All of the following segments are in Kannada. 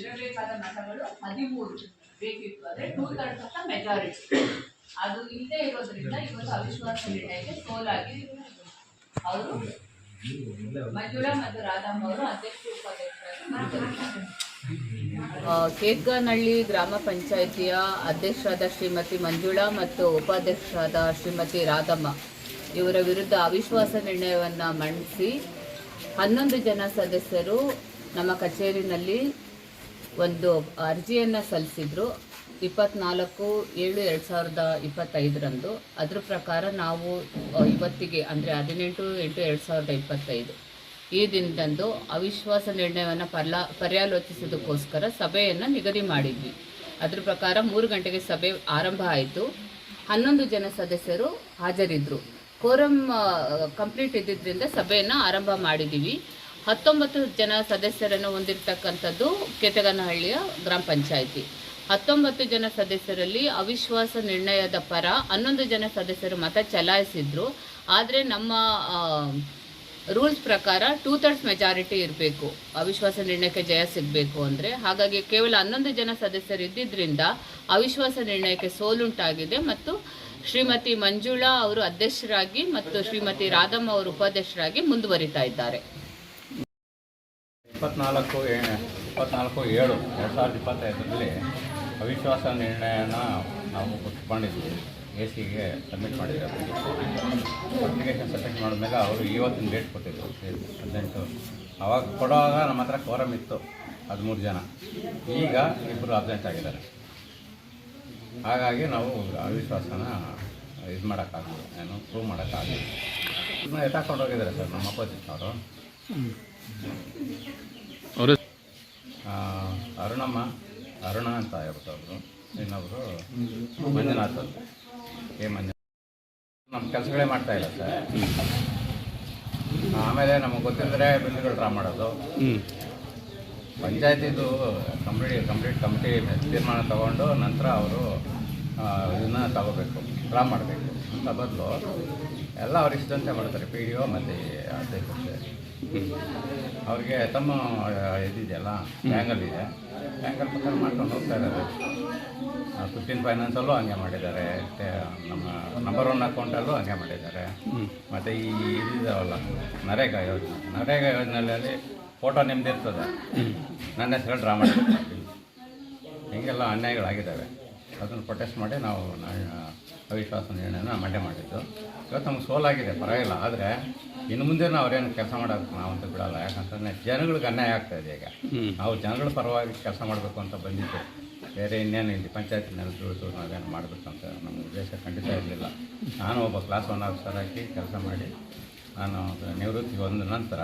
ಇರಬೇಕಾದ ಮತಗಳು ಹದಿಮೂರು ಬೇಕಿತ್ತು ಅಂದ್ರೆ ಟೂ ಥರ್ಡ್ಸ್ ಅಂತ ಮೆಜಾರಿಟಿ ಅದು ಇಲ್ಲದೆ ಇರೋದ್ರಿಂದ ಇವತ್ತು ಅವಿಶ್ವಾಸ ನಿರ್ಣಯಕ್ಕೆ ಸೋಲಾಗಿ ಅವರು ಮಂಜುಳಾ ಮತ್ತು ರಾಧಮ್ಮ ಅವರು ಅಧ್ಯಕ್ಷ ಉಪಾಧ್ಯಕ್ಷರಾಗಿ. ಕೇತ್ಗಾನಹಳ್ಳಿ ಗ್ರಾಮ ಪಂಚಾಯಿತಿಯ ಅಧ್ಯಕ್ಷರಾದ ಶ್ರೀಮತಿ ಮಂಜುಳಾ ಮತ್ತು ಉಪಾಧ್ಯಕ್ಷರಾದ ಶ್ರೀಮತಿ ರಾಧಮ್ಮ ಇವರ ವಿರುದ್ಧ ಅವಿಶ್ವಾಸ ನಿರ್ಣಯವನ್ನು ಮಂಡಿಸಿ ಹನ್ನೊಂದು ಜನ ಸದಸ್ಯರು ನಮ್ಮ ಕಚೇರಿನಲ್ಲಿ ಒಂದು ಅರ್ಜಿಯನ್ನು ಸಲ್ಲಿಸಿದ್ರು ಇಪ್ಪತ್ನಾಲ್ಕು ಏಳು ಎರಡು ಸಾವಿರದ ಇಪ್ಪತ್ತೈದರಂದು. ಅದ್ರ ಪ್ರಕಾರ ನಾವು ಇವತ್ತಿಗೆ, ಅಂದರೆ ಹದಿನೆಂಟು ಎಂಟು ಎರಡು ಸಾವಿರದ ಇಪ್ಪತ್ತೈದು. ಈ ದಿನದಂದು ಅವಿಶ್ವಾಸ ನಿರ್ಣಯವನ್ನು ಪರ್ಲಾ ಪರ್ಯಾಲೋಚಿಸೋದಕ್ಕೋಸ್ಕರ ಸಭೆಯನ್ನು ನಿಗದಿ ಮಾಡಿದ್ವಿ. ಅದ್ರ ಪ್ರಕಾರ ಮೂರು ಗಂಟೆಗೆ ಸಭೆ ಆರಂಭ ಆಯಿತು. ಹನ್ನೊಂದು ಜನ ಸದಸ್ಯರು ಹಾಜರಿದ್ದರು ಕೋರಂ ಕಂಪ್ಲೀಟ್ ಇದ್ದಿದ್ದರಿಂದ ಸಭೆಯನ್ನು ಆರಂಭ ಮಾಡಿದ್ದೀವಿ ಹತ್ತೊಂಬತ್ತು ಜನ ಸದಸ್ಯರನ್ನು ಹೊಂದಿರತಕ್ಕಂಥದ್ದು ಕೆತಗನಹಳ್ಳಿಯ ಗ್ರಾಮ ಪಂಚಾಯಿತಿ. ಹತ್ತೊಂಬತ್ತು ಜನ ಸದಸ್ಯರಲ್ಲಿ ಅವಿಶ್ವಾಸ ನಿರ್ಣಯದ ಪರ ಹನ್ನೊಂದು ಜನ ಸದಸ್ಯರು ಮತ ಚಲಾಯಿಸಿದ್ರು. ಆದರೆ ನಮ್ಮ ರೂಲ್ಸ್ ಪ್ರಕಾರ ಟೂ ಥರ್ಡ್ಸ್ ಮೆಜಾರಿಟಿ ಇರಬೇಕು. ಅವಿಶ್ವಾಸ ನಿರ್ಣಯಕ್ಕೆ ಜಯ ಸಿಗಬೇಕು ಅಂದರೆ. ಹಾಗಾಗಿ ಕೇವಲ ಹನ್ನೊಂದು ಜನ ಸದಸ್ಯರು ಇದ್ದಿದ್ದರಿಂದ ಅವಿಶ್ವಾಸ ನಿರ್ಣಯಕ್ಕೆ ಸೋಲುಂಟಾಗಿದೆ ಮತ್ತು ಶ್ರೀಮತಿ ಮಂಜುಳಾ ಅವರು ಅಧ್ಯಕ್ಷರಾಗಿ ಮತ್ತು ಶ್ರೀಮತಿ ರಾಧಮ್ಮ ಅವರು ಉಪಾಧ್ಯಕ್ಷರಾಗಿ ಮುಂದುವರಿತಾ ಇದ್ದಾರೆ. ಇಪ್ಪತ್ನಾಲ್ಕು ಇಪ್ಪತ್ನಾಲ್ಕು ಏಳು, ಎರಡು ಸಾವಿರದ ಇಪ್ಪತ್ತೈದರಲ್ಲಿ ಅವಿಶ್ವಾಸ ನಿರ್ಣಯನ ನಾವು ಕೊಟ್ಕೊಂಡಿದ್ವಿ ಎ ಸಿಗೆ ಸಬ್ಮಿಟ್ ಮಾಡಿದ್ವಿ ಅಪ್ಲಿಕೇಶನ್ ಸಬ್ಮಿಟ್ ಮಾಡಿದ್ಮೇಲೆ ಅವರು ಇವತ್ತಿನ ಡೇಟ್ ಕೊಟ್ಟಿದ್ದರು ಹದಿನೆಂಟು. ಅವಾಗ ಕೊಡುವಾಗ ನಮ್ಮ ಹತ್ರ ಕೋರಮ್ ಇತ್ತು, ಹದಿಮೂರು ಜನ. ಈಗ ಇಬ್ಬರು ಅಬ್ಸೆಂಟ್ ಆಗಿದ್ದಾರೆ. ಹಾಗಾಗಿ ನಾವು ಅವಿಶ್ವಾಸನ ಇದು ಮಾಡೋಕ್ಕಾಗಲಿಲ್ಲ, ಏನು ಪ್ರೂವ್ ಮಾಡೋಕ್ಕಾಗಲಿಲ್ಲ. ಇದನ್ನ ಎತ್ತಾಕೊಂಡು ಹೋಗಿದ್ದಾರೆ ಸರ್, ನಮ್ಮ ಅಪೋಸಿಟ್ ಅವರು. ಅರುಣಮ್ಮ ಅರುಣ ಅಂತ ಹೇಳ್ಬಿಟ್ಟು ಅವರು ಇನ್ನೊಬ್ಬರು ಮಂಜುನಾಥ್ ಅಂತ. ಏ ಮಂಜುನಾಥ್ ನಮ್ಮ ಕೆಲಸಗಳೇ ಮಾಡ್ತಾ ಇಲ್ಲ ಸರ್. ಆಮೇಲೆ ನಮಗೆ ಗೊತ್ತಿಲ್ಲದ್ರೆ ಬಿಲ್ಗಳು ಡ್ರಾ ಮಾಡೋದು. ಹ್ಞೂ ಪಂಚಾಯತಿದು ಕಂಪ್ಲೀಟ್ ಕಂಪ್ಲೀಟ್ ಕಮಿಟಿ ತೀರ್ಮಾನ ತಗೊಂಡು ನಂತರ ಅವರು ಇದನ್ನ ತಗೋಬೇಕು ಡ್ರಾ ಮಾಡಬೇಕು ಅಂತ ಬದಲು ಎಲ್ಲ ಅವ್ರು ಇಷ್ಟಂತೆ ಮಾಡ್ತಾರೆ. ಪಿ ಡಿ ಒ ಮತ್ತು ಅಧ್ಯಕ್ಷತೆ ಅವ್ರಿಗೆ ತಮ್ಮ ಇದಿದೆಯಲ್ಲ ಬ್ಯಾಂಗಲ್ ಇದೆ. ಬ್ಯಾಂಗಲ್ ಪ್ರಕಾರ ಮಾಡ್ಕೊಂಡು ಹೋಗ್ತಾ ಇದ್ದಾರೆ. ಫಿಫ್ಟೀನ್ ಫೈನಾನ್ಸಲ್ಲೂ ಹಂಗೆ ಮಾಡಿದ್ದಾರೆ. ನಮ್ಮ ನಂಬರ್ ಒನ್ ಅಕೌಂಟಲ್ಲೂ ಹಂಗೆ ಮಾಡಿದ್ದಾರೆ. ಮತ್ತು ಈ ಇದಿದಾವಲ್ಲ ನರೇಗಾ ಯೋಜನೆ. ನರೇಗಾ ಯೋಜನೆಯಲ್ಲಿ ಫೋಟೋ ನಿಮ್ಮದಿರ್ತದೆ ನನ್ನ ಹೆಸರು ಡ್ರಾ ಮಾಡಿ ಹೀಗೆಲ್ಲ ಅನ್ಯಾಯಗಳಾಗಿದ್ದಾವೆ. ಅದನ್ನು ಪ್ರೊಟೆಸ್ಟ್ ಮಾಡಿ ನಾವು ಅವಿಶ್ವಾಸ ನಿರ್ಣಯನ ಮಂಡ್ಯ ಮಾಡಿದ್ದು. ಇವತ್ತು ನಮ್ಗೆ ಸೋಲಾಗಿದೆ ಪರವಾಗಿಲ್ಲ ಆದರೆ ಇನ್ನು ಮುಂದೆ ನಾವು ಅವ್ರೇನು ಕೆಲಸ ಮಾಡೋಕೆ ನಾವಂತೂ ಬಿಡಲ್ಲ. ಯಾಕಂತಂದರೆ ಜನಗಳಿಗೆ ಅನ್ಯಾಯ ಆಗ್ತಾ ಇದೆ ಈಗ. ನಾವು ಜನಗಳ ಪರವಾಗಿ ಕೆಲಸ ಮಾಡಬೇಕು ಅಂತ ಬಂದಿದ್ದು. ಬೇರೆ ಇನ್ನೇನು ಇಲ್ಲಿ ಪಂಚಾಯತಿನಲ್ಲಿ ದುಡಿದು ನಾವೇನು ಅಂತ ನಮ್ಮ ಉದ್ದೇಶ ಖಂಡಿತ ಇರಲಿಲ್ಲ. ನಾನು ಒಬ್ಬ ಕ್ಲಾಸ್ ಒನ್ ಆಫೀಸರ್ ಆಗಿ ಕೆಲಸ ಮಾಡಿ ನಾನು ನಿವೃತ್ತಿ ಹೊಂದ ನಂತರ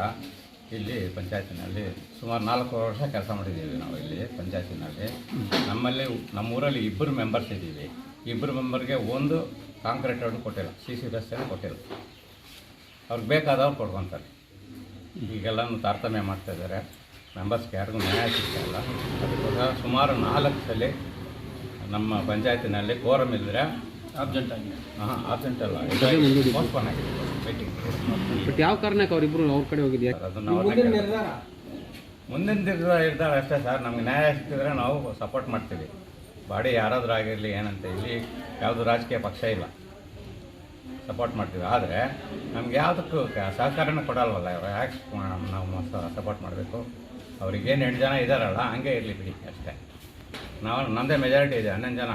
ಇಲ್ಲಿ ಪಂಚಾಯತಿನಲ್ಲಿ ಸುಮಾರು ನಾಲ್ಕು ವರ್ಷ ಕೆಲಸ ಮಾಡಿದ್ದೀವಿ ನಾವು ಇಲ್ಲಿ ಪಂಚಾಯತಿನಲ್ಲಿ. ನಮ್ಮಲ್ಲಿ ನಮ್ಮೂರಲ್ಲಿ ಇಬ್ಬರು ಮೆಂಬರ್ಸ್ ಇದ್ದೀವಿ. ಇಬ್ಬರು ಮೆಂಬರ್ಗೆ ಒಂದು ಕಾಂಕ್ರೀಟ್ ರೋಡ್ ಕೊಟ್ಟಿಲ್ಲ ಸಿ ಸಿ ರಸ್ತೆನೂ ಕೊಟ್ಟಿಲ್ಲ. ಅವ್ರಿಗೆ ಬೇಕಾದವ್ರು ಕೊಡ್ಕೊತಾರೆ. ಈಗೆಲ್ಲನೂ ತಾರತಮ್ಯ ಮಾಡ್ತಾ ಇದ್ದಾರೆ ಮೆಂಬರ್ಸ್ಗೆ ಯಾರಿಗೂ ನ್ಯಾಯ ಸಿಗ್ತಾಯಿಲ್ಲ ಅದಕ್ಕೋಸ್ಕರ ಸುಮಾರು ನಾಲ್ಕು ಸಲ ನಮ್ಮ ಪಂಚಾಯತಿನಲ್ಲಿ ಕೋರಮ್ ಇದ್ದರೆ ಆಬ್ಜೆಂಟ್ ಆಗಿದೆ. ಹಾಂ ಆಬ್ಸೆಂಟ್ ಅಲ್ಲ. ಪೋಸ್ಟ್ಪೋನ್ ಆಗಿದೆ. ಮೀಟಿಂಗ್ ಬಟ್ ಯಾವ ಕಾರಣಕ್ಕೆ ಅವರಿಬ್ಬರು ಅವ್ರ ಕಡೆ ಹೋಗಿದ್ಯಾ? ಅದನ್ನು ಮುಂದಿನ ನಿರ್ಧಾರ? ಇರ್ತಾರೆ ಅಷ್ಟೇ ಸರ್. ನಮ್ಗೆ ನ್ಯಾಯ ಸಿಕ್ಕಿದ್ರೆ ನಾವು ಸಪೋರ್ಟ್ ಮಾಡ್ತೀವಿ. ಬಾಡಿ ಯಾರಾದರೂ ಆಗಿರಲಿ, ಏನಂತ, ಇಲ್ಲಿ ಯಾವುದು ರಾಜಕೀಯ ಪಕ್ಷ ಇಲ್ಲ. ಸಪೋರ್ಟ್ ಮಾಡ್ತೀವಿ. ಆದರೆ ನಮ್ಗೆ ಯಾವುದಕ್ಕೂ ಸಹಕಾರನ ಕೊಡಲ್ವಲ್ಲ. ಇವರು ಯಾಕೆ ನಾವು ಸಪೋರ್ಟ್ ಮಾಡಬೇಕು. ಅವ್ರಿಗೇನು ಎಂಟು ಜನ ಇದ್ದಾರಲ್ಲ ಹಂಗೆ ಇರಲಿ ಬಿಡಿ ಅಷ್ಟೇ. ನಾವು ನಮ್ಮದೇ ಮೆಜಾರಿಟಿ ಇದೆ, ಹನ್ನೊಂದು ಜನ.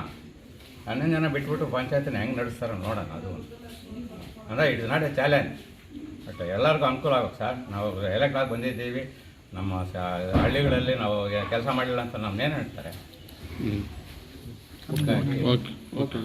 ಹನ್ನೊಂದು ಜನ ಬಿಟ್ಬಿಟ್ಟು ಪಂಚಾಯತಿನ ಹೆಂಗೆ ನಡೆಸ್ತಾರೋ ನೋಡೋಣ ಅದು. ಅಂದರೆ it's not a challenge. But ಎಲ್ಲರಿಗೂ ಅನುಕೂಲ ಆಗುತ್ತೆ ಸರ್. ನಾವು ಎಲೆಕ್ಟಾಗಿ ಬಂದಿದ್ದೀವಿ. ನಮ್ಮ ಹಳ್ಳಿಗಳಲ್ಲಿ ನಾವು ಕೆಲಸ ಮಾಡಲಿಲ್ಲ ಅಂತ ನಮ್ಮನ್ನೇನು ಹೇಳ್ತಾರೆ? Okay okay